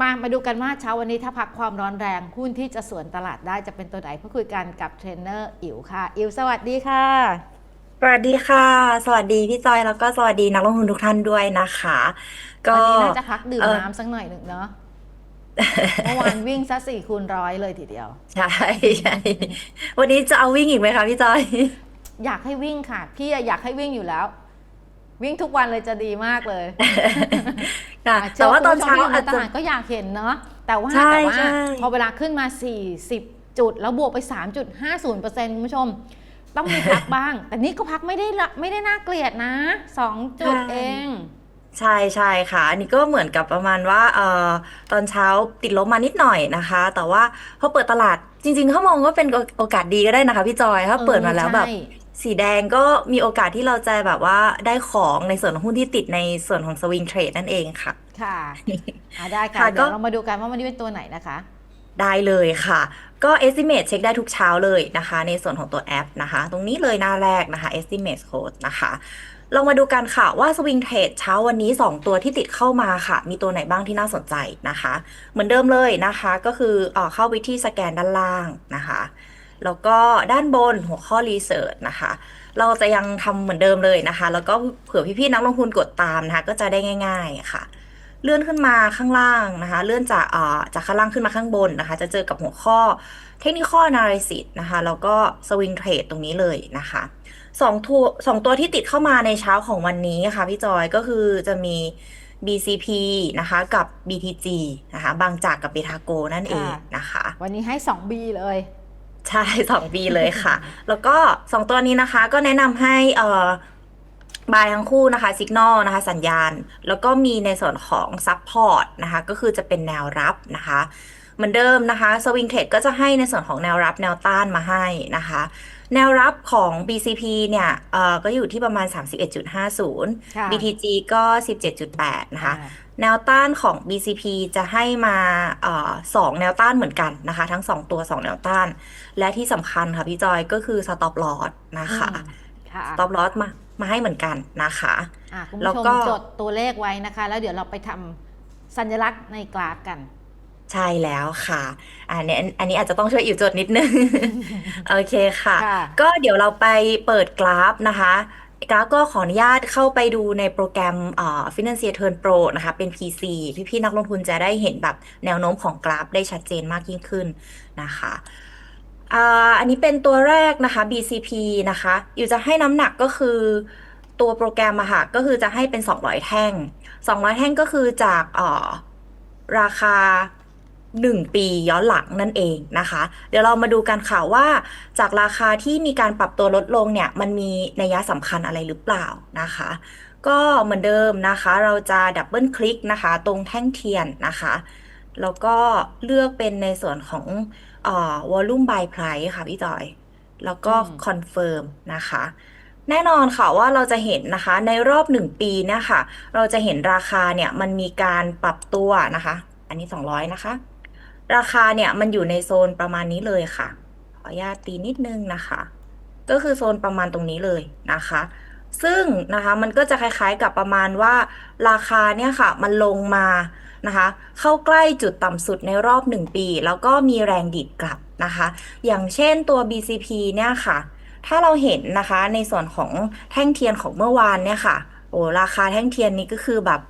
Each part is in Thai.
มามาดูกันว่าเช้าวันนี้ถ้าพักความร้อนแรงหุ้นที่จะสวนตลาดได้จะเป็นตัวไหนพูดคุยกันกับเทรนเนอร์อิ๋วค่ะ อิ๋วสวัสดีค่ะ สวัสดีค่ะ สวัสดีพี่จอยแล้วก็สวัสดีนักลงทุนทุกท่านด้วยนะคะ ก็วันนี้น่าจะพักดื่มเอ่อน้ำสักหน่อยหนึ่งเนาะเมื่อวานวิ่งซะสี่คูณร้อยเลยทีเดียว ใช่ใช่วันนี้จะเอาวิ่งอีกไหมคะพี่จอย อยากให้วิ่งค่ะ พี่อะอยากให้วิ่งอยู่แล้ว วิ่งทุกวันเลยจะดีมากเลย ค่ะอะแต่ว่าตอนเช้าคุณผู้ชมที่ยู่อาจในตจะลาดก็อยากเห็นเนาะแต่ว่าใช่แต่ว่าใช่พอเวลาขึ้นมา 40 จุด แล้วบวกไป 3.50%คุณผู้ชม ต้องมีพักบ้าง แต่นี่ก็พักไม่ได้ละไม่ได้น่าเกลียดนะ 2 จุดเองใช่ใช่ค่ะ อันนี้ก็เหมือนกับประมาณว่าเอ่อตอนเช้าติดลบมานิดหน่อยนะคะ แต่ว่าพอเปิดตลาดจริงๆเขามองว่าเป็นโอกาสดีก็ได้นะคะพี่จอยถ้าเปิดมาแล้วแบบใช่ สีแดงก็มีโอกาสที่เราจะแบบว่าได้ของในส่วนของหุ้นที่ติดในส่วนของสวิงเทรดนั่นเองค่ะ ค่ะอะได้ค่ะค่ะเดี๋ยวก็เรามาดูกันว่าวันนี้เป็นตัวไหนนะคะ ได้เลยค่ะ ก็ estimate เช็คได้ทุกเช้าเลยนะคะ ในส่วนของตัวแอปนะคะ ตรงนี้เลยหน้าแรกนะคะ estimate code นะคะลองมาดูกันค่ะว่า swing trade เช้าวันนี้ 2 ตัวที่ติดเข้ามาค่ะ มีตัวไหนบ้างที่น่าสนใจนะคะ เหมือนเดิมเลยนะคะ ก็คือเออเข้าไปที่สแกนด้านล่างนะคะ แล้วก็ด้านบนหัวข้อ research นะคะ เราจะยังทำเหมือนเดิมเลยนะคะ แล้วก็เผื่อพี่ๆนักลงทุนกดตามนะคะ ก็จะได้ง่ายๆค่ะ เลื่อนขึ้นมาข้างล่างนะคะ เลื่อนจากอ่อจากข้างล่างขึ้นมาข้างบนนะคะ จะเจอกับหัวข้อ Technical Analysis นะคะ แล้วก็ Swing Trade ตรงนี้เลยนะคะสองตัวสองตัวที่ติดเข้ามาในเช้าของวันนี้ค่ะพี่จอยก็คือจะมี BCP นะคะกับ BTG นะคะ บางจากกับเบทาโกนั่นเองนะคะ วันนี้ให้ 2B เลย ใช่สองปีเลยค่ะ แล้วก็สองตัวนี้นะคะ ก็แนะนำให้เอ่อบายทั้งคู่นะคะสัญญาณนะคะ สัญญาณ แล้วก็มีในส่วนของซั p พอร์ตนะคะ ก็คือจะเป็นแนวรับนะคะเหมือนเดิมนะคะสวิงเทรดก็จะให้ในส่วนของแนวรับแนวต้านมาให้นะคะ แนวรับของ BCP เนี่ยเอ่อก็อยู่ที่ประมาณ 31.50ค่ะ BTG ก็ 17.8 นะคะอ่า แนวต้านของ BCP จะให้มาเอ่อสองแนวต้านเหมือนกันนะคะ ทั้ง2ตัว2แนวต้าน และที่สำคัญค่ะพี่จอยก็คือ stop loss นะคะอืมค่ะ stop loss มามาให้เหมือนกันนะคะอะคุณแล้ผู้วชก็มจดตัวเลขไว้นะคะ แล้วเดี๋ยวเราไปทำสัญลักษณ์ในกราฟกัน ใช่แล้วค่ะอันนี้อันนี้อาจจะต้องช่วยอิ๋วจดนิดนึง โอเคค่ะค่ะ ก็เดี๋ยวเราไปเปิดกราฟนะคะ กราฟก็ขออนุญาตเข้าไปดูในโปรแกรมเอ่อ Financial Turn Pro นะคะ เป็น PC พี่ๆนักลงทุนจะได้เห็นแบบแนวโน้มของกราฟได้ชัดเจนมากยิ่งขึ้นนะคะอันนี้เป็นตัวแรกนะคะ BCP นะคะ อยู่จะให้น้ำหนักก็คือตัวโปรแกรมอะค่ะก็คือจะให้เป็น 200 แท่ง 200 แท่งก็คือจากราคา 1 ปีย้อนหลังนั่นเองนะคะ เดี๋ยวเรามาดูกันค่ะว่า จากราคาที่มีการปรับตัวลดลงเนี่ย มันมีนัยสำคัญอะไรหรือเปล่านะคะ ก็เหมือนเดิมนะคะ เราจะดับเบิลคลิกนะคะ ตรงแท่งเทียนนะคะ แล้วก็เลือกเป็นในส่วนของเอ่อ volume by price ค่ะพี่จอย แล้วก็อืม confirm นะคะแน่นอนค่ะว่าเราจะเห็นนะคะในรอบหนึ่งปีเนี่ยค่ะเราจะเห็นราคาเนี่ยมันมีการปรับตัวนะคะ อันนี้ 200 นะคะ ราคาเนี่ยมันอยู่ในโซนประมาณนี้เลยค่ะ ขออนุญาตตีนิดนึงนะคะ ก็คือโซนประมาณตรงนี้เลยนะคะ ซึ่งนะคะมันก็จะคล้ายๆกับประมาณว่าราคาเนี่ยค่ะ มันลงมานะคะ เข้าใกล้จุดต่ำสุดในรอบ 1 ปี แล้วก็มีแรงดีดกลับนะคะ อย่างเช่นตัว BCP เนี่ยค่ะ ถ้าเราเห็นนะคะในส่วนของแท่งเทียนของเมื่อวานเนี่ยค่ะโอ้ราคาแท่งเทียนนี้ก็คือแบบ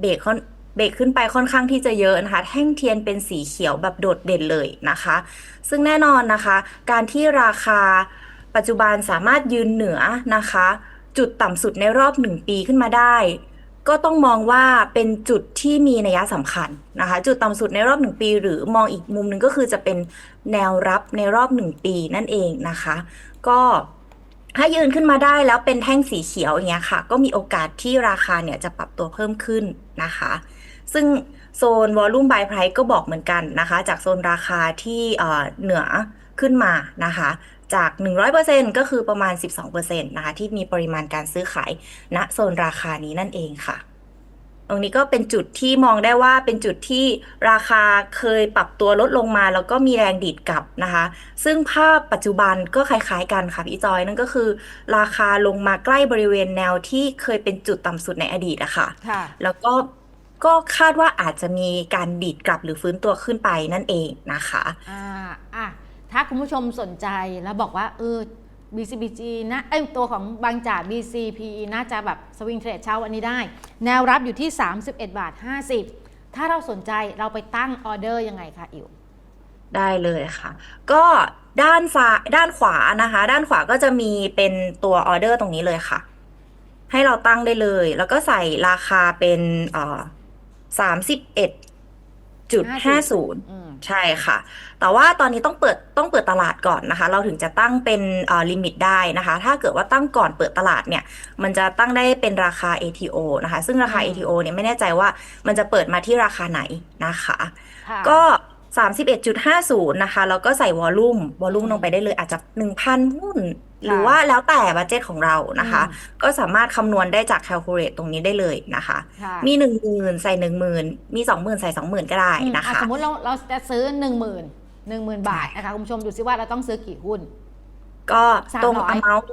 เบรกค่อน เบรกขึ้นไปค่อนข้างที่จะเยอะนะคะ แท่งเทียนเป็นสีเขียวแบบโดดเด่นเลยนะคะ ซึ่งแน่นอนนะคะ การที่ราคาปัจจุบันสามารถยืนเหนือนะคะ จุดต่ำสุดในรอบ 1 ปีขึ้นมาได้ ก็ต้องมองว่าเป็นจุดที่มีนัยสำคัญนะคะ จุดต่ำสุดในรอบ 1 ปี หรือมองอีกมุมหนึ่งก็คือจะเป็นแนวรับในรอบ 1 ปีนั่นเองนะคะ ก็ถ้ายืนขึ้นมาได้แล้วเป็นแท่งสีเขียวอย่างเงี้ยค่ะ ก็มีโอกาสที่ราคาเนี่ยจะปรับตัวเพิ่มขึ้นนะคะ ซึ่งโซน Volume Buy Price ก็บอกเหมือนกันนะคะ จากโซนราคาที่เอ่อเหนือขึ้นมานะคะ จาก 100%ก็คือประมาณ 12%นะคะ ที่มีปริมาณการซื้อขายณโซนราคานี้นั่นเองค่ะ ตรงนี้ก็เป็นจุดที่มองได้ว่าเป็นจุดที่ราคาเคยปรับตัวลดลงมา แล้วก็มีแรงดีดกลับนะคะ ซึ่งภาพปัจจุบันก็คล้ายๆกันค่ะพี่จอยนั่นก็คือ ราคาลงมาใกล้บริเวณแนวที่เคยเป็นจุดต่ำสุดในอดีตอะค่ะค่ะแล้วก็ ก็คาดว่าอาจจะมีการดีดกลับหรือฟื้นตัวขึ้นไปนั่นเองนะคะ อ่าอะถ้าคุณผู้ชมสนใจแล้วบอกว่าเออ BCBG นะไอยตัวของบางจาก BCPE น่าจะแบบสวิงเทรดเช้าวันนี้ได้ แนวรับอยู่ที่ 31 บาท 50 ถ้าเราสนใจเราไปตั้งออเดอร์ยังไงคะอิ๋วได้เลยค่ะ ก็ด้านซ้ายด้านขวานะคะ ด้านขวาก็จะมีเป็นตัวออเดอร์ตรงนี้เลยค่ะ ให้เราตั้งได้เลย แล้วก็ใส่ราคาเป็นเอ่อ สามสิบเอ็ดจุดห้าศูนย์อืมใช่ค่ะ แต่ว่าตอนนี้ต้องเปิดต้องเปิดตลาดก่อนนะคะ เราถึงจะตั้งเป็นเอ่อลิมิตได้นะคะ ถ้าเกิดว่าตั้งก่อนเปิดตลาดเนี่ย มันจะตั้งได้เป็นราคา ATO นะคะ ซึ่งราคาอืม ATO เนี่ยไม่แน่ใจว่ามันจะเปิดมาที่ราคาไหนนะคะค่ะก็ 31.50 นะคะ แล้วก็ใส่วอลลุ่ม วอลลุ่มลงไปได้เลยอาจจะ 1,000 หุ้น หรือว่าแล้วแต่บัดเจ็ตของเรานะคะ ก็สามารถคำนวณได้จาก calculate ตรงนี้ได้เลยนะคะค่ะมี 10,000 ใส่ 10,000 มี 20,000 ใส่ 20,000 ก็ได้อืมนะอะคะ สมมติเราเราจะซื้อ 1 0,000 10,000 บาทนะคะ คุณผู้ชมดูซิว่าเราต้องซื้อกี่หุ้น ก็ตรง300 amount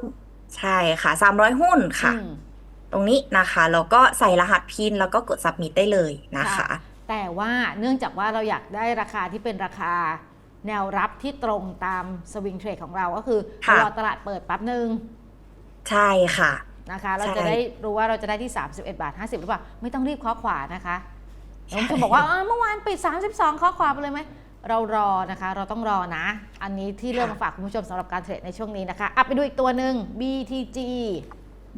ใช่ค่ะ 300 หุ้นค่ะอืมตรงนี้นะคะ แล้วก็ใส่รหัสพินแล้วก็กด submit ได้เลยนะคะค่ะ แต่ว่าเนื่องจากว่าเราอยากได้ราคาที่เป็นราคาแนวรับที่ตรงตามสวิงเทรดของเราก็คือค่ะรอตลาดเปิดแป๊บหนึ่งใช่ค่ะนะคะ เราใช่จะได้รู้ว่าเราจะได้ที่ 31 บาท 50 หรือเปล่า ไม่ต้องรีบเคาะขวานะคะแล้วคุณผู้ชมบอกว่าอ้าวเมื่อวานปิด 32เคาะขวาไปเลยไหมเรารอนะคะ เราต้องรอนะ อันนี้ที่เลือกมาฝากคุณผู้ชมสำหรับการเทรดในช่วงนี้นะคะอะไปดูอีกตัวหนึ่ง BTG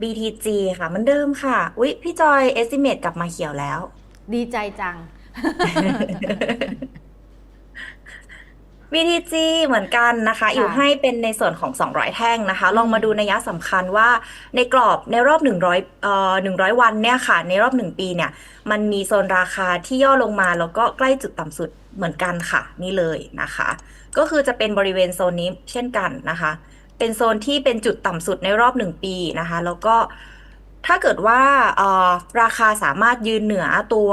BTG ค่ะเหมือนเดิมค่ะ อุ๊ย พี่จอย estimate กลับมาเขียวแล้ว ดีใจจัง VTG เหมือนกันนะคะค่ะอยู่ให้เป็นในส่วนของ 200 แท่งนะคะลองมาดูนัยสำคัญว่าในกรอบในรอบ 100เอ่อ100 วันเนี่ยค่ะ ในรอบ 1 ปีเนี่ย มันมีโซนราคาที่ย่อลงมาแล้วก็ใกล้จุดต่ำสุดเหมือนกันค่ะ นี่เลยนะคะ ก็คือจะเป็นบริเวณโซนนี้เช่นกันนะคะ เป็นโซนที่เป็นจุดต่ำสุดในรอบ 1 ปีนะคะ แล้วก็ถ้าเกิดว่าเอ่อราคาสามารถยืนเหนือตัว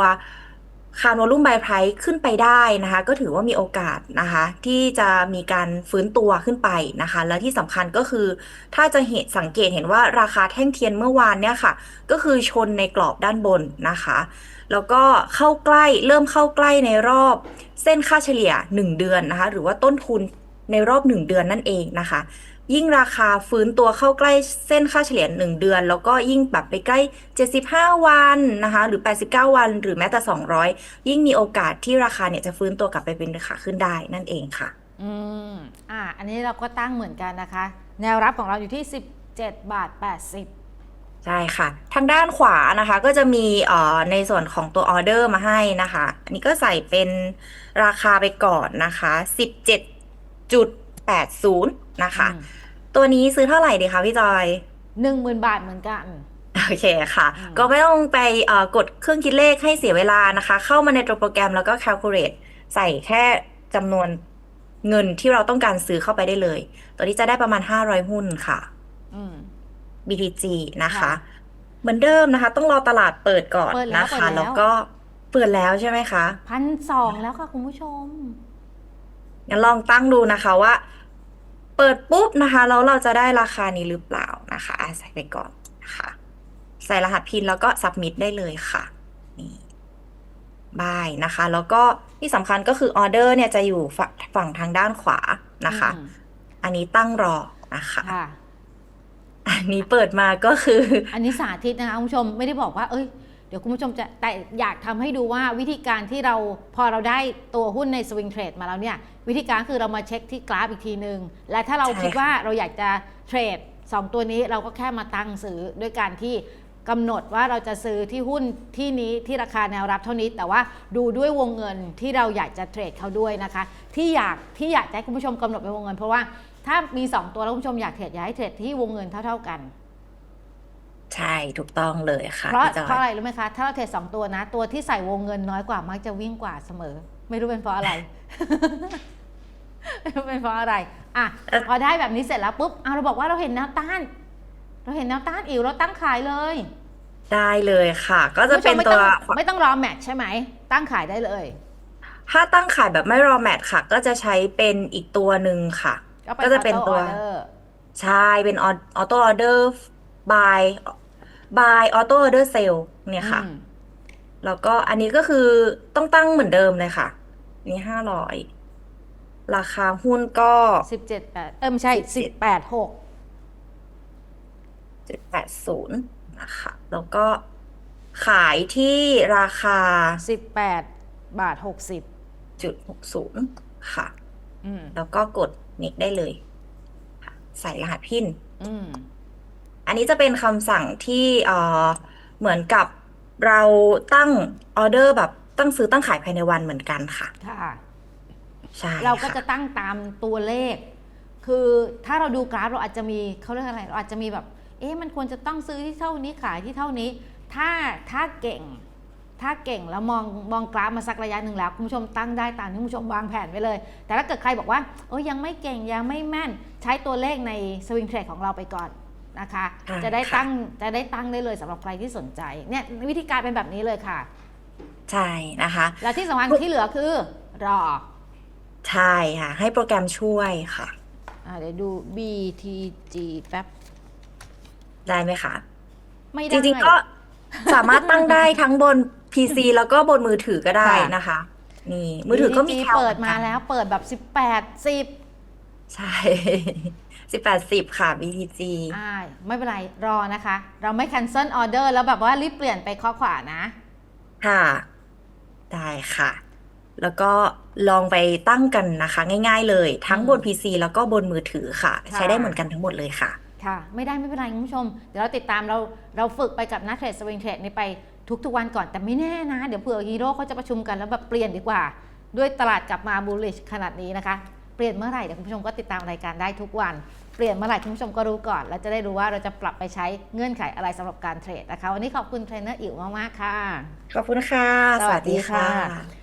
คาร์วอลุ่มไบไพรซ์ขึ้นไปได้นะคะ ก็ถือว่ามีโอกาสนะคะ ที่จะมีการฟื้นตัวขึ้นไปนะคะ และที่สำคัญก็คือ ถ้าจะเห็นสังเกตเห็นว่าราคาแท่งเทียนเมื่อวานเนี่ยค่ะ ก็คือชนในกรอบด้านบนนะคะ แล้วก็เข้าใกล้เริ่มเข้าใกล้ในรอบเส้นค่าเฉลี่ย 1 เดือนนะคะ หรือว่าต้นทุนในรอบ 1 เดือนนั่นเองนะคะ ยิ่งราคาฟื้นตัวเข้าใกล้เส้นค่าเฉลี่ย 1 เดือน แล้วก็ยิ่งแบบไปใกล้ 75 วันนะคะ หรือ 89 วัน หรือแม้แต่ 200 ยิ่งมีโอกาสที่ราคาเนี่ยจะฟื้นตัวกลับไปเป็นขาขึ้นได้นั่นเองค่ะ อืมอะอันนี้เราก็ตั้งเหมือนกันนะคะ แนวรับของเราอยู่ที่ 17 บาท 80ใช่ค่ะ ทางด้านขวานะคะก็จะมีเอ่อในส่วนของตัวออเดอร์มาให้นะคะ อันนี้ก็ใส่เป็นราคาไปก่อนนะคะ 17.80 นะคะอืม ตัวนี้ซื้อเท่าไหร่ดีคะพี่จอย หนึ่งหมื่นบาทเหมือนกัน โอเคค่ะ อืม ก็ไม่ต้องไปเอ่อกดเครื่องคิดเลขให้เสียเวลานะคะ เข้ามาในตัวโปรแกรมแล้วก็ calculate ใส่แค่จำนวนเงินที่เราต้องการซื้อเข้าไปได้เลย ตัวนี้จะได้ประมาณ 500 หุ้นค่ะ อืม BTG นะคะค่ะเหมือนเดิมนะคะ ต้องรอตลาดเปิดก่อนเปิดแล้วนะเปิดคะ แล้วแล้วก็เปิดแล้วใช่ไหมคะ พันสองแล้วค่ะคุณผู้ชม งั้นลองตั้งดูนะคะว่า เปิดปุ๊บนะคะแล้วเราจะได้ราคานี้หรือเปล่านะคะอะใส่ไปก่อนนะคะใส่รหัสพินแล้วก็ submit ได้เลยค่ะนี่บายนะคะ แล้วก็ที่สำคัญก็คือออเดอร์เนี่ยจะอยู่ฝั่งฝั่งทางด้านขวานะคะอืมอันนี้ตั้งรอนะคะค่ะอันนี้เปิดมาก็คือ อันนี้สาธิตนะคะคุณผู้ชมไม่ได้บอกว่า เอ้ยเดี๋ยวคุณผู้ชมจะแต่อยากทำให้ดูว่าวิธีการที่เราพอเราได้ตัวหุ้นในสวิงเทรดมาแล้วเนี่ย วิธีการคือเรามาเช็คที่กราฟอีกทีหนึ่งและถ้าเราคิดว่าเราอยากจะเทรดสองตัวนี้เราก็แค่มาตั้งซื้อด้วยการที่กำหนดว่าเราจะซื้อที่หุ้นที่นี้ที่ราคาแนวรับเท่านี้ แต่ว่าดูด้วยวงเงินที่เราอยากจะเทรดเขาด้วยนะคะ ที่อยากที่อยากจะให้คุณผู้ชมกำหนดเป็นวงเงิน เพราะว่าถ้ามีสองตัวแล้วคุณผู้ชมอยากเทรดอยากให้เทรดที่วงเงินเท่า ๆกัน ใช่ถูกต้องเลยค่ะเพราะพี่จอย เพราะอะไรรู้ไหมคะ ถ้าเราเทรดสองตัวนะ ตัวที่ใส่วงเงินน้อยกว่ามักจะวิ่งกว่าเสมอ ไม่รู้เป็นเพราะอะไร ไม่รู้เป็นเพราะอะไร อะ พอได้แบบนี้เสร็จแล้วปุ๊บเอาเราบอกว่าเราเห็นแนวต้าน เราเห็นแนวต้านอิ๋วเราตั้งขายเลยได้เลยค่ะ ก็จะเป็นคุณผู้ชมไม่ตัวองไม่ต้องรอแมทใช่ไหม ตั้งขายได้เลย ถ้าตั้งขายแบบไม่รอแมทค่ะ ก็จะใช้เป็นอีกตัวหนึ่งค่ะ ก็ก็จะเป็นตัวออเดอร์ใช่เป็นออโต้ออเดอร์ by by อ อโต้ออเดอร์เซลเนี่ยค่ะอืมแล้วก็อันนี้ก็คือต้องตั้งเหมือนเดิมเลยค่ะ นี่ห้าร้อยราคาหุ้นก็17แปดเออไม่ใช่17 18 6จุดแปดศูนย์นะคะแล้วก็ขายที่ราคา18บาท60จุดหกศูนย์ค่ะอืมแล้วก็กด next ได้เลยค่ะใส่รหัสพินอืม อันนี้จะเป็นคำสั่งที่เอ่อเหมือนกับเราตั้งออเดอร์แบบตั้งซื้อตั้งขายภายในวันเหมือนกันค่ะ ค่ะ ใช่เราก็ค่จะตั้งตามตัวเลข คือถ้าเราดูกราฟเราอาจจะมีเขาเรียกอะไรเราอาจจะมีแบบ เอ๊ะมันควรจะต้องซื้อที่เท่านี้ขายที่เท่านี้ ถ้าถ้าเก่ง ถ้าเก่งแล้วมองมองกราฟมาสักระยะหนึ่งแล้วคุณผู้ชมตั้งได้ตามที่คุณผู้ชมวางแผนไว้เลย แต่ถ้าเกิดใครบอกว่าโอ้ยยังไม่เก่งยังไม่แม่น ใช้ตัวเลขในสวิงเทรดของเราไปก่อน นะคะอ่าจะได้ค่ะตั้งจะได้ตั้งได้เลยสำหรับใครที่สนใจเนี่ยวิธีการเป็นแบบนี้เลยค่ะ ใช่นะคะ แล้วที่สำคัญที่เหลือคือรอ ใช่ค่ะ ให้โปรแกรมช่วยค่ะอ่าเดี๋ยวดู BTG แป๊บ ได้ไหมคะ ไม่จได้ริงๆก็สามารถตั้งได้ทั้งบน PC แล้วก็บนมือถือก็ได้ค่ะนะคะ นี่ มือถือก็มี BTG แคลเปิดหอนมากันแล้ว เปิดแบบ 18 10 ใช่สิบแปดสิบค่ะ BTG อ่าไม่เป็นไรรอนะคะ เราไม่ cancel order แล้วแบบว่ารีบเปลี่ยนไปข้อขวานะ ค่ะ ได้ค่ะ แล้วก็ลองไปตั้งกันนะคะ ง่าย ๆ เลย ทั้งบน PC แล้วก็บนมือถือค่ะค่ะใช้ได้เหมือนกันทั้งหมดเลยค่ะ ค่ะ ไม่ได้ไม่เป็นไรคุณผู้ชม เดี๋ยวเราติดตามเราเราฝึกไปกับนักเทรดสวิงเทรดนี้ไปทุกๆวันก่อนแต่ไม่แน่นะ เดี๋ยวเผื่อฮีโร่เขาจะประชุมกันแล้วแบบเปลี่ยนดีกว่า ด้วยตลาดกลับมาบูลลิชขนาดนี้นะคะเป ลี่ยนเมื่อไหร่เดี๋ยวคุณผู้ชมก็ติดตามรายการได้ทุกวัน เปลี่ยนเมื่อไหร่คุณผู้ชมก็รู้ก่อน แล้วจะได้รู้ว่าเราจะปรับไปใช้เงื่อนไขอะไรสำหรับการเทรดนะคะ วันนี้ขอบคุณเทรนเนอร์อิ๋วมากๆค่ะ ขอบคุณค่ะ สวัสดีค่ะสวัสดีค่ะ